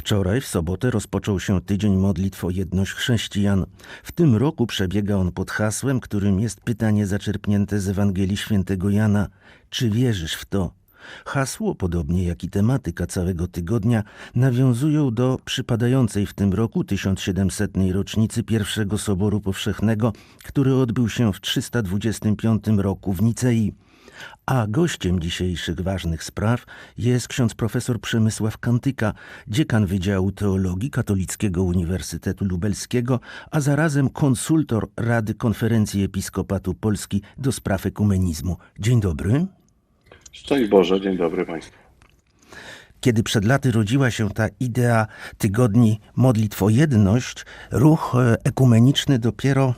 Wczoraj, w sobotę, rozpoczął się tydzień modlitw o jedność chrześcijan. W tym roku przebiega on pod hasłem, którym jest pytanie zaczerpnięte z Ewangelii Świętego Jana: Czy wierzysz w to? Hasło, podobnie jak i tematyka całego tygodnia, nawiązują do przypadającej w tym roku 1700. rocznicy pierwszego Soboru Powszechnego, który odbył się w 325 roku w Nicei. A gościem dzisiejszych ważnych spraw jest ksiądz profesor Przemysław Kantyka, dziekan Wydziału Teologii Katolickiego Uniwersytetu Lubelskiego, a zarazem konsultor Rady Konferencji Episkopatu Polski do spraw ekumenizmu. Dzień dobry. Szczęść Boże, dzień dobry Państwu. Kiedy przed laty rodziła się ta idea tygodni modlitw o jedność, ruch e, ekumeniczny dopiero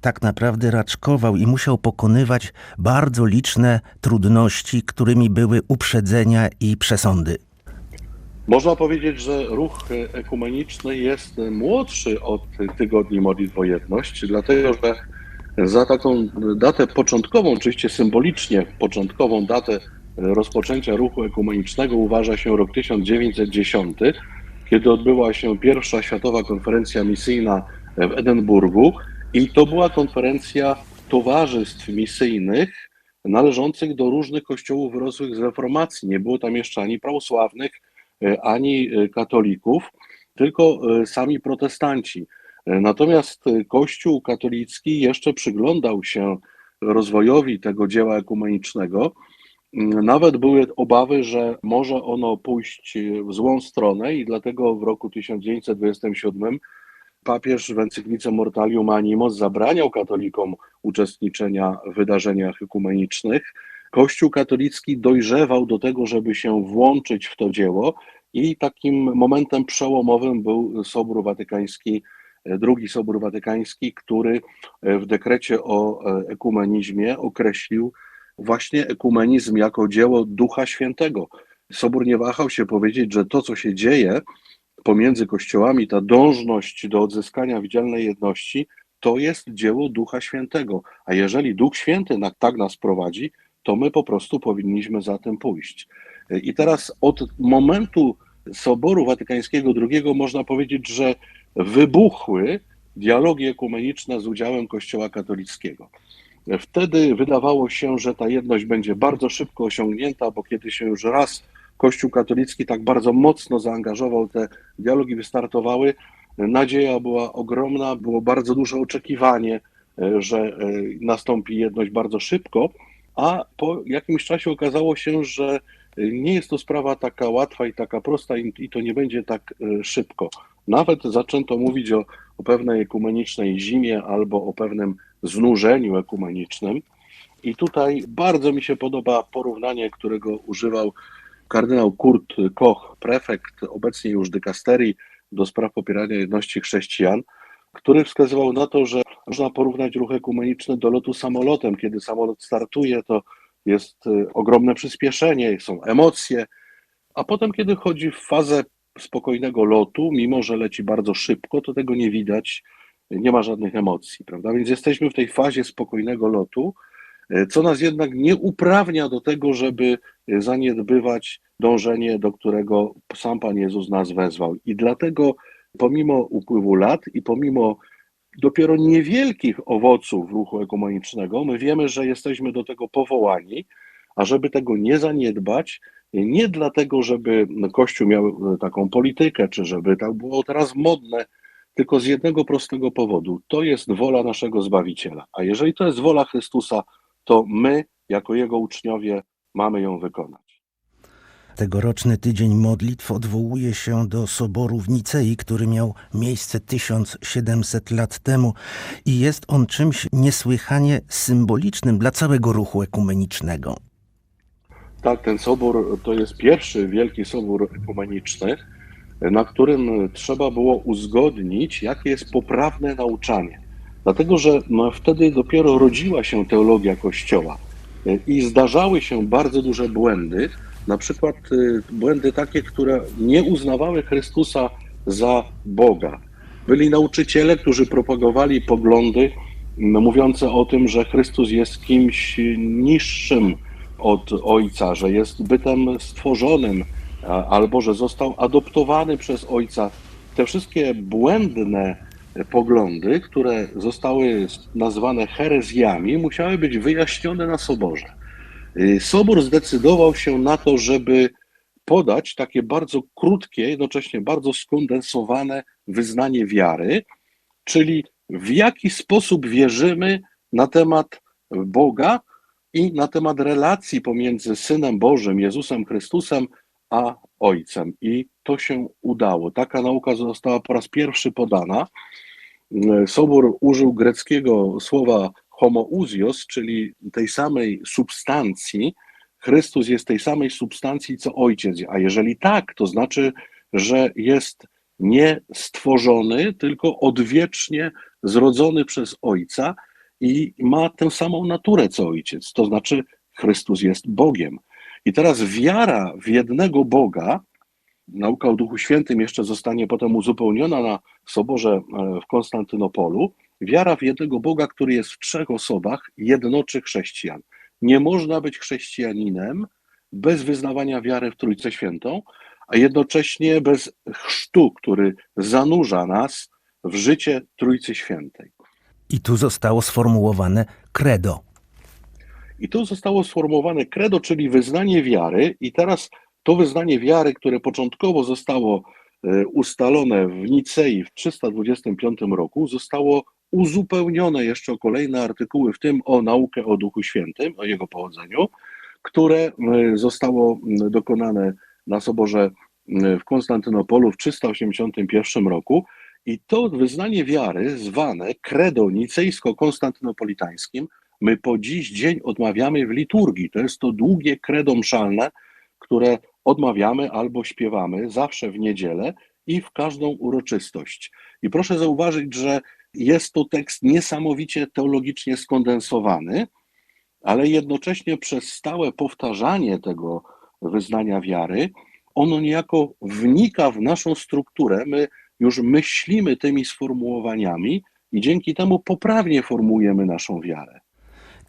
tak naprawdę raczkował i musiał pokonywać bardzo liczne trudności, którymi były uprzedzenia i przesądy. Można powiedzieć, że ruch ekumeniczny jest młodszy od tygodni modlitw o jedność, dlatego że za taką datę początkową, oczywiście symbolicznie początkową datę rozpoczęcia ruchu ekumenicznego uważa się rok 1910, kiedy odbyła się pierwsza światowa konferencja misyjna w Edynburgu i to była konferencja towarzystw misyjnych należących do różnych kościołów wyrosłych z reformacji. Nie było tam jeszcze ani prawosławnych, ani katolików, tylko sami protestanci. Natomiast Kościół katolicki jeszcze przyglądał się rozwojowi tego dzieła ekumenicznego. Nawet były obawy, że może ono pójść w złą stronę, i dlatego w roku 1927 papież w encyklice Mortalium Animos zabraniał katolikom uczestniczenia w wydarzeniach ekumenicznych. Kościół katolicki dojrzewał do tego, żeby się włączyć w to dzieło, i takim momentem przełomowym był Sobór Watykański, drugi Sobór Watykański, który w dekrecie o ekumenizmie określił właśnie ekumenizm jako dzieło Ducha Świętego. Sobór nie wahał się powiedzieć, że to, co się dzieje pomiędzy kościołami, ta dążność do odzyskania widzialnej jedności, to jest dzieło Ducha Świętego. A jeżeli Duch Święty tak nas prowadzi, to my po prostu powinniśmy za tym pójść. I teraz od momentu Soboru Watykańskiego II można powiedzieć, że wybuchły dialogi ekumeniczne z udziałem Kościoła katolickiego. Wtedy wydawało się, że ta jedność będzie bardzo szybko osiągnięta, bo kiedy się już raz Kościół katolicki tak bardzo mocno zaangażował, te dialogi wystartowały, nadzieja była ogromna, było bardzo duże oczekiwanie, że nastąpi jedność bardzo szybko, a po jakimś czasie okazało się, że nie jest to sprawa taka łatwa i taka prosta i to nie będzie tak szybko. Nawet zaczęto mówić o, o pewnej ekumenicznej zimie albo o pewnym znużeniu ekumenicznym. I tutaj bardzo mi się podoba porównanie, którego używał kardynał Kurt Koch, prefekt obecnie już dykasterii do spraw popierania jedności chrześcijan, który wskazywał na to, że można porównać ruch ekumeniczny do lotu samolotem. Kiedy samolot startuje, to jest ogromne przyspieszenie, są emocje, a potem, kiedy chodzi w fazę spokojnego lotu, mimo że leci bardzo szybko, to tego nie widać, nie ma żadnych emocji, prawda? Więc jesteśmy w tej fazie spokojnego lotu, co nas jednak nie uprawnia do tego, żeby zaniedbywać dążenie, do którego sam Pan Jezus nas wezwał. I dlatego, pomimo upływu lat i pomimo dopiero niewielkich owoców ruchu ekumenicznego, my wiemy, że jesteśmy do tego powołani, a żeby tego nie zaniedbać, nie dlatego, żeby Kościół miał taką politykę, czy żeby tak było teraz modne, tylko z jednego prostego powodu. To jest wola naszego Zbawiciela. A jeżeli to jest wola Chrystusa, to my, jako Jego uczniowie, mamy ją wykonać. Tegoroczny tydzień modlitw odwołuje się do soboru w Nicei, który miał miejsce 1700 lat temu i jest on czymś niesłychanie symbolicznym dla całego ruchu ekumenicznego. Tak, ten sobór to jest pierwszy wielki sobór ekumeniczny, na którym trzeba było uzgodnić, jakie jest poprawne nauczanie. Dlatego, że no, wtedy dopiero rodziła się teologia Kościoła i zdarzały się bardzo duże błędy, na przykład błędy takie, które nie uznawały Chrystusa za Boga. Byli nauczyciele, którzy propagowali poglądy mówiące o tym, że Chrystus jest kimś niższym od Ojca, że jest bytem stworzonym, albo że został adoptowany przez ojca. Te wszystkie błędne poglądy, które zostały nazwane herezjami, musiały być wyjaśnione na soborze. Y, Sobór zdecydował się na to, żeby podać takie bardzo krótkie, jednocześnie bardzo skondensowane wyznanie wiary, czyli w jaki sposób wierzymy na temat Boga i na temat relacji pomiędzy Synem Bożym, Jezusem Chrystusem, a Ojcem. I to się udało. Taka nauka została po raz pierwszy podana. Sobór użył greckiego słowa homoousios, czyli tej samej substancji. Chrystus jest tej samej substancji co Ojciec. A jeżeli tak, to znaczy, że jest nie stworzony, tylko odwiecznie zrodzony przez Ojca i ma tę samą naturę co Ojciec. To znaczy, Chrystus jest Bogiem. I teraz wiara w jednego Boga, nauka o Duchu Świętym jeszcze zostanie potem uzupełniona na soborze e, w Konstantynopolu. Wiara w jednego Boga, który jest w trzech osobach, jednoczy chrześcijan. Nie można być chrześcijaninem bez wyznawania wiary w Trójcę Świętą, a jednocześnie bez chrztu, który zanurza nas w życie Trójcy Świętej. I tu zostało sformułowane credo. I tu zostało sformułowane credo, czyli wyznanie wiary, i teraz to wyznanie wiary, które początkowo zostało e, ustalone w Nicei w 325 roku, zostało uzupełnione jeszcze o kolejne artykuły, w tym o naukę o Duchu Świętym, o jego pochodzeniu, które e, zostało dokonane na soborze w Konstantynopolu w 381 roku. I to wyznanie wiary, zwane credo nicejsko-konstantynopolitańskim, my po dziś dzień odmawiamy w liturgii. To jest to długie credo mszalne, które odmawiamy albo śpiewamy zawsze w niedzielę i w każdą uroczystość. I proszę zauważyć, że jest to tekst niesamowicie teologicznie skondensowany, ale jednocześnie przez stałe powtarzanie tego wyznania wiary, ono niejako wnika w naszą strukturę. My już myślimy tymi sformułowaniami i dzięki temu poprawnie formułujemy naszą wiarę.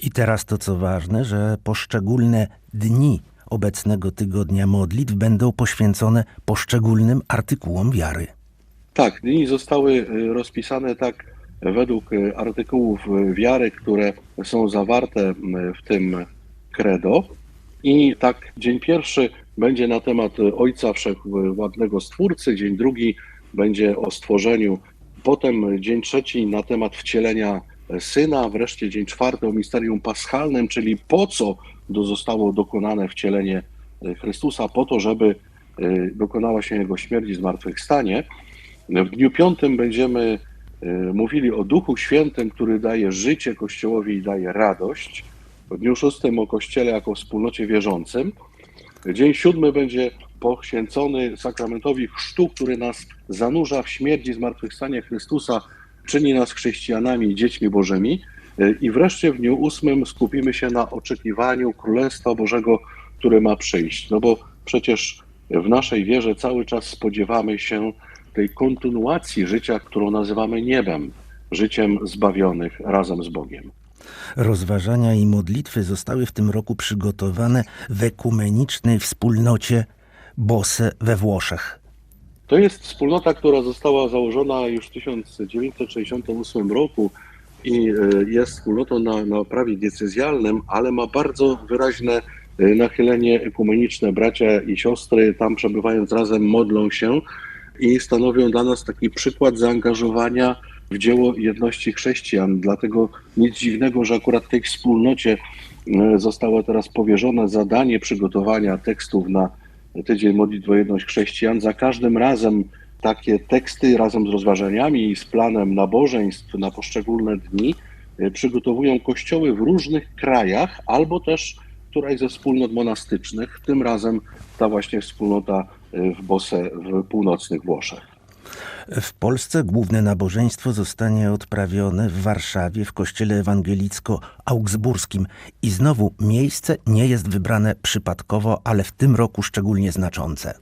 I teraz to co ważne, że poszczególne dni obecnego tygodnia modlitw będą poświęcone poszczególnym artykułom wiary. Tak, dni zostały y, rozpisane tak według y, artykułów y, wiary, które są zawarte w tym credo. I tak, dzień pierwszy będzie na temat Ojca Wszechwładnego Stwórcy, dzień drugi będzie o stworzeniu, potem dzień trzeci na temat wcielenia Syna, wreszcie dzień czwarty o misterium paschalnym, czyli po co zostało dokonane wcielenie y, Chrystusa, po to, żeby y, dokonała się Jego śmierć i zmartwychwstanie. W dniu piątym będziemy y, mówili o Duchu Świętym, który daje życie Kościołowi i daje radość. W dniu szóstym o Kościele jako wspólnocie wierzącym. Dzień siódmy będzie poświęcony sakramentowi chrztu, który nas zanurza w śmierć i zmartwychwstanie Chrystusa, czyni nas chrześcijanami i dziećmi Bożymi. I wreszcie w dniu ósmym skupimy się na oczekiwaniu Królestwa Bożego, które ma przyjść. No bo przecież w naszej wierze cały czas spodziewamy się tej kontynuacji życia, którą nazywamy niebem, życiem zbawionych razem z Bogiem. Rozważania i modlitwy zostały w tym roku przygotowane w ekumenicznej wspólnocie Bosse we Włoszech. To jest wspólnota, która została założona już w 1968 roku i e, jest wspólnotą na, na prawie diecezjalnym, ale ma bardzo wyraźne e, nachylenie ekumeniczne. Bracia i siostry tam przebywając razem modlą się i stanowią dla nas taki przykład zaangażowania w dzieło jedności chrześcijan. Dlatego nic dziwnego, że akurat tej wspólnocie e, zostało teraz powierzone zadanie przygotowania tekstów na tydzień modlitwy o jedność chrześcijan. Za każdym razem takie teksty razem z rozważaniami i z planem nabożeństw na poszczególne dni e, przygotowują kościoły w różnych krajach albo też któraś ze wspólnot monastycznych, tym razem ta właśnie wspólnota e, w Bosse w północnych Włoszech. W Polsce główne nabożeństwo zostanie odprawione w Warszawie w kościele ewangelicko-augsburskim i znowu miejsce nie jest wybrane przypadkowo, ale w tym roku szczególnie znaczące.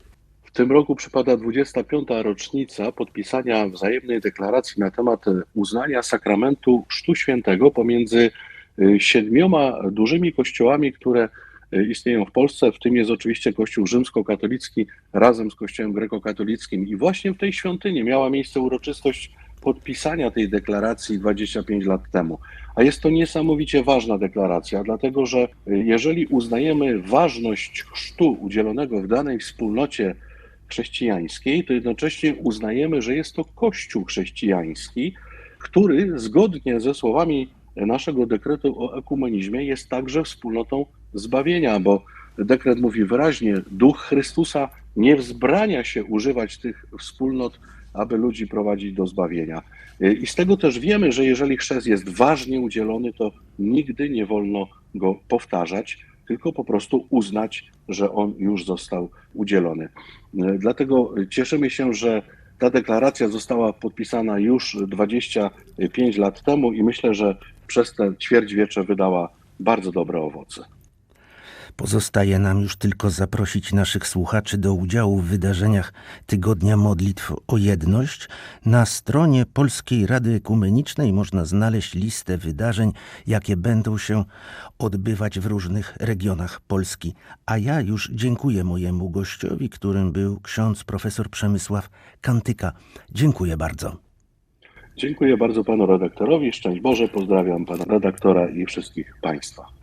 W tym roku przypada 25. rocznica podpisania wzajemnej deklaracji na temat uznania sakramentu Chrztu Świętego pomiędzy e, siedmioma dużymi kościołami, które istnieją w Polsce. W tym jest oczywiście Kościół rzymskokatolicki razem z Kościołem grekokatolickim. I właśnie w tej świątyni miała miejsce uroczystość podpisania tej deklaracji 25 lat temu. A jest to niesamowicie ważna deklaracja, dlatego że e, jeżeli uznajemy ważność chrztu udzielonego w danej wspólnocie chrześcijańskiej, to jednocześnie uznajemy, że jest to Kościół chrześcijański, który zgodnie ze słowami naszego dekretu o ekumenizmie jest także wspólnotą zbawienia, bo dekret mówi wyraźnie, duch Chrystusa nie wzbrania się używać tych wspólnot, aby ludzi prowadzić do zbawienia. I z tego też wiemy, że jeżeli chrzest jest ważnie udzielony, to nigdy nie wolno go powtarzać, tylko po prostu uznać, że on już został udzielony. Dlatego cieszymy się, że ta deklaracja została podpisana już 25 lat temu i myślę, że przez te ćwierćwiecze wydała bardzo dobre owoce. Pozostaje nam już tylko zaprosić naszych słuchaczy do udziału w wydarzeniach Tygodnia Modlitw o Jedność. Na stronie Polskiej Rady Ekumenicznej można znaleźć listę wydarzeń, jakie będą się odbywać w różnych regionach Polski. A ja już dziękuję mojemu gościowi, którym był ksiądz profesor Przemysław Kantyka. Dziękuję bardzo. Dziękuję bardzo panu redaktorowi. Szczęść Boże, pozdrawiam pana redaktora i wszystkich państwa.